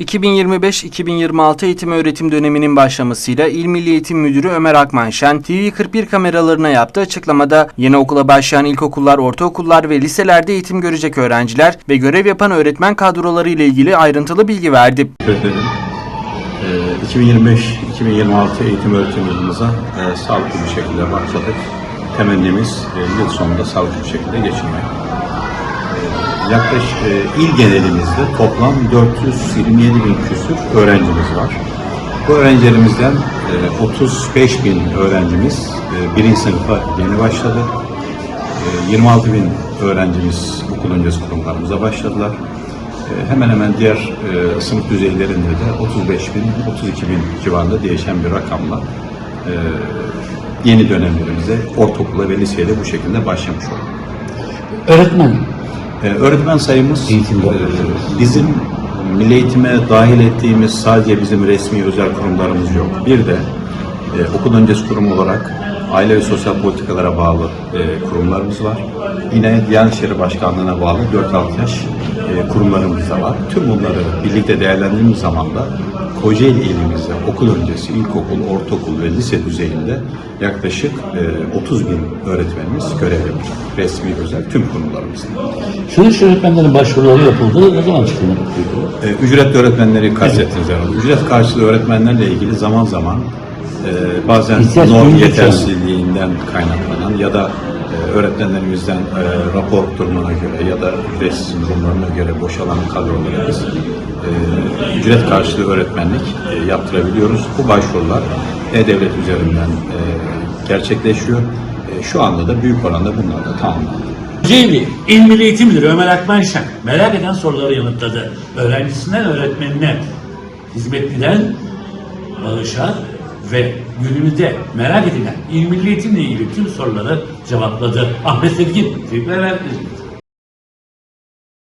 2025-2026 eğitim öğretim döneminin başlamasıyla İl Milli Eğitim Müdürü Ömer Akmanşen, TV41 kameralarına yaptığı açıklamada yeni okula başlayan ilkokullar, ortaokullar ve liselerde eğitim görecek öğrenciler ve görev yapan öğretmen kadroları ile ilgili ayrıntılı bilgi verdi. Teşekkür ederim. Ee, 2025-2026 eğitim öğretim yılımıza e, sağlıklı bir şekilde başladık. Temennimiz e, yıl sonunda sağlıklı bir şekilde geçirmek. Yaklaşık e, il genelimizde toplam 427 bin küsur öğrencimiz var. Bu öğrencilerimizden e, 35 bin öğrencimiz e, birinci sınıfa yeni başladı. E, 26 bin öğrencimiz okul öncesi kurumlarımıza başladılar. E, Hemen hemen diğer e, sınıf düzeylerinde de 35 bin, 32 bin civarında değişen bir rakamla e, yeni dönemlerimize ortaokula ve liseye de bu şekilde başlamış olduk. Öğretmen E, öğretmen sayımız e, bizim milli eğitime dahil ettiğimiz sadece bizim resmi özel kurumlarımız yok. Bir de e, okul öncesi kurum olarak aile ve sosyal politikalara bağlı e, kurumlarımız var. Yine Diyanet İşleri Başkanlığı'na bağlı 4-6 yaş e, kurumlarımız da var. Tüm bunları birlikte değerlendirdiğimiz zaman da Kocaeli ilimizde okul öncesi, ilkokul, ortaokul ve lise düzeyinde yaklaşık e, 30 bin öğretmenimiz görevli. Resmi özel tüm kurumlarımızda. iş öğretmenlerin başvuruları yapıldı. Ne zaman çıktı? E, ücretli öğretmenleri kastettiniz herhalde. Ücret karşılığı öğretmenlerle ilgili zaman zaman e, bazen norm yetersizliğinden kaynaklanan ya da e, öğretmenlerimizden e, rapor durumuna göre ya da ücretsiz durumlarına göre boşalan kadroları biz e, ücret karşılığı öğretmenlik e, yaptırabiliyoruz. Bu başvurular E-Devlet üzerinden e, gerçekleşiyor. E, şu anda da büyük oranda bunlar da tamamlandı. Kocaeli İl Milli Eğitim Müdürü Ömer Akmanşen merak eden soruları yanıtladı. Öğrencisinden öğretmenine, hizmetliden bağışa ve günümüzde merak edilen İl Milli Eğitimle ilgili tüm soruları cevapladı. Ahmet Sevgin, teşekkürler.